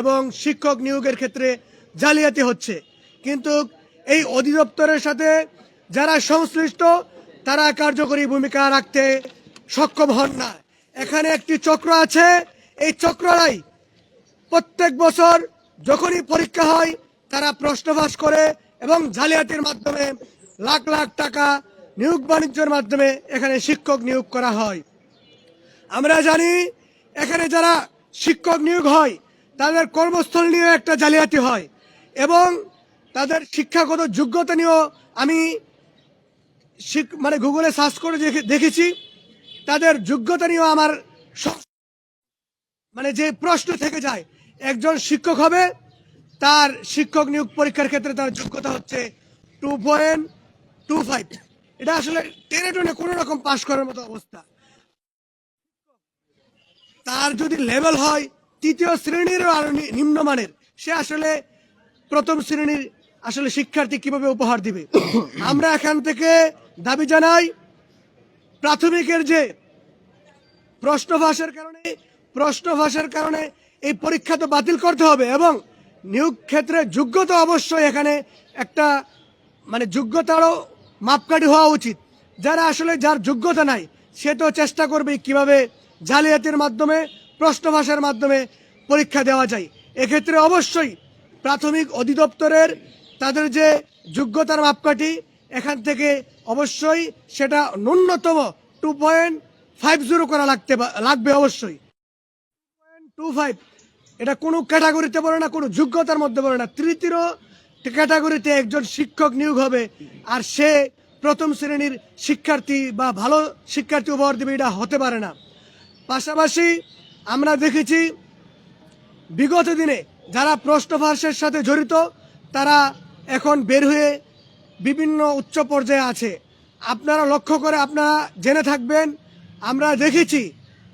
এবং শিক্ষক নিয়োগের ক্ষেত্রে জালিয়াতি হচ্ছে। কিন্তু এই অধিদপ্তরের সাথে যারা সংশ্লিষ্ট, তারা কার্যকরী ভূমিকা রাখতে সক্ষম হন না। এখানে একটি চক্র আছে। এই চক্ররাই প্রত্যেক বছর যখনই পরীক্ষা হয়, তারা প্রশ্নভাস করে এবং জালিয়াতির মাধ্যমে লাখ লাখ টাকা নিয়োগ বাণিজ্যের মাধ্যমে এখানে শিক্ষক নিয়োগ করা হয়। আমরা জানি, এখানে যারা শিক্ষক নিয়োগ হয় তাদের কর্মস্থল নিয়েও একটা জালিয়াতি হয় এবং তাদের শিক্ষাগত যোগ্যতা নিয়েও আমি মানে গুগলে সার্চ করে দেখে- দেখেছি। তাদের যোগ্যতা নিয়েও আমার মানে যে প্রশ্ন থেকে যায়, একজন শিক্ষক হবে, তার শিক্ষক নিয়োগ পরীক্ষার ক্ষেত্রে তার যোগ্যতা হচ্ছে টু পয়েন্ট টু ফাইভ এটা আসলে টেনে টেনে কোনো রকম পাশ করার মতো অবস্থা। তার যদি লেভেল হয় তৃতীয় শ্রেণীরও আরও নিম্নমানের। সে আসলে প্রথম শ্রেণির আসলে শিক্ষার্থী কীভাবে উপহার দিবে? আমরা এখান থেকে দাবি জানাই প্রাথমিকের যে প্রশ্ন প্রশ্নভাসের কারণে প্রশ্ন প্রশ্নভাসের কারণে এই পরীক্ষা তো বাতিল করতে হবে এবং নিয়োগ ক্ষেত্রে যোগ্যতা অবশ্যই এখানে একটা মানে যোগ্যতারও মাপকাঠি হওয়া উচিত। যারা আসলে যার যোগ্যতা নাই সে তো চেষ্টা করবে কীভাবে জালিয়াতির মাধ্যমে প্রশ্নভাষার মাধ্যমে পরীক্ষা দেওয়া যায়। এক্ষেত্রে অবশ্যই প্রাথমিক অধিদপ্তরের তাদের যে যোগ্যতার মাপকাঠি, এখান থেকে অবশ্যই সেটা ন্যূনতম টু পয়েন্ট ফাইভ করা লাগতে লাগবে অবশ্যই। টু ফাইভ এটা কোনো ক্যাটাগরিতে পড়ে না, কোনো যোগ্যতার মধ্যে পড়ে না। তৃতীয় ক্যাটাগরিতে একজন শিক্ষক নিয়োগ হবে আর সে প্রথম শ্রেণির শিক্ষার্থী বা ভালো শিক্ষার্থী উপহার দেবে এটা হতে পারে না। পাশাপাশি আমরা দেখেছি বিগত দিনে যারা প্রশ্নভাষের সাথে জড়িত, তারা এখন বের হয়ে বিভিন্ন উচ্চ পর্যায়ে আছে। আপনারা লক্ষ্য করে আপনারা জেনে থাকবেন, আমরা দেখেছি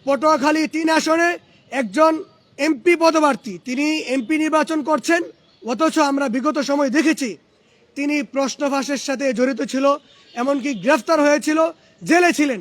পটুয়াখালী তিন আসনে একজন এমপি পদপ্রার্থী, তিনি এমপি নির্বাচন করছেন, অথচ আমরা বিগত সময় দেখেছি তিনি প্রশ্নভাষের সাথে জড়িত ছিল, এমনকি গ্রেফতার হয়েছিল, জেলে ছিলেন।